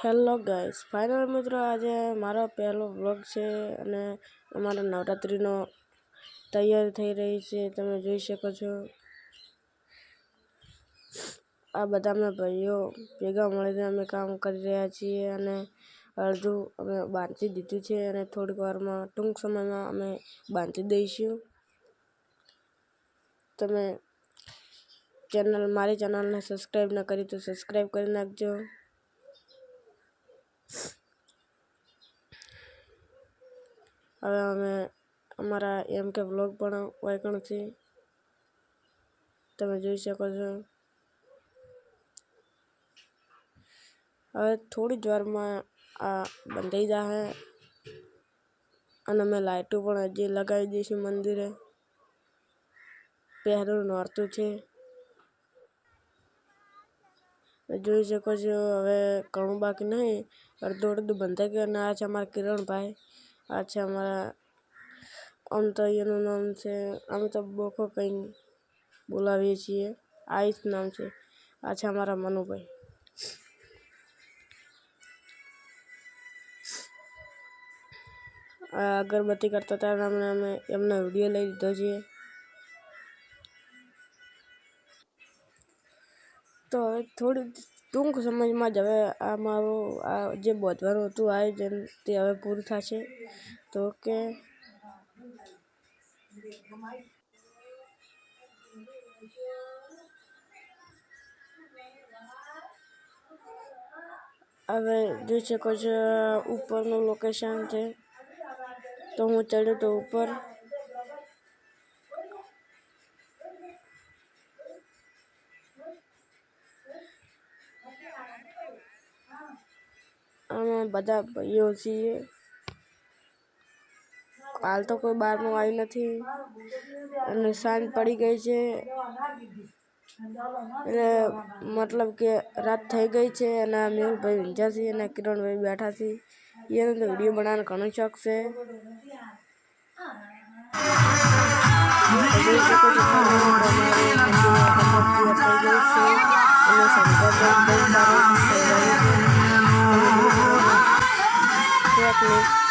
Hello guys, final મિત્રો આજે મારો પહેલો વ્લોગ છે અને અમારા નવરાત્રિનો તૈયાર થઈ રહી છે, તમે જોઈ શકો છો. આ બધા અમે ભાઈઓ ભેગા મળીને અમે કામ કરી રહ્યા છીએ અને અડધું અમે બાંધી દીધું છે અને થોડીક વારમાં ટૂંક સમયમાં અમે બાંધી દઈશું. તમે ચેનલ, મારી ચેનલને સબસ્ક્રાઈબ ન કરી તો સબસ્ક્રાઈબ કરી નાખજો. હવે અમે અમારા એમ કે વ્લોગ પણ વાયકણથી તમે જોઈ શકો છો. હવે થોડી જ વારમાં આ બંધાઈ જશે અને અમે લાઇટો પણ હજી લગાવી દઈશું મંદિરે. પહેલું નોરતું છે. જોઈ શકો છો, હવે ઘણું બાકી નહીં. અડધું અડધું બંધાઈ ગયું અને આ છે અમારા કિરણભાઈ. આ છે અમારા આમ તો એનું નામ છે અમે તો બોખો કંઈ બોલાવીએ છીએ. આયુષ નામ છે, આ છે અમારા મનુભાઈ. અગરબત્તી કરતા હતા અમે એમનો વીડિયો લઈ લીધો છે. તો હવે થોડી ટૂંક સમયમાં જ હવે આ મારું આ જે બોધવાનું હતું આયોજન તે હવે પૂરું થશે. તો કે હવે જોઈ શકો છો ઉપરનું લોકેશન છે. તો હું ચડ્યો તો ઉપર. અમે બધા ભાઈઓ છીએ. હાલ તો કોઈ બહારનું આવ્યું નથી. અને સાંજ પડી ગઈ છે. એટલે મતલબ કે રાત થઈ ગઈ છે અને આ મેહુલભાઈ ઊંઝા છે અને કિરણભાઈ બેઠા છે. એને તો વીડિયો બનાવવાનો ઘણો શોખ છે. અને શંકરભાઈ আপনি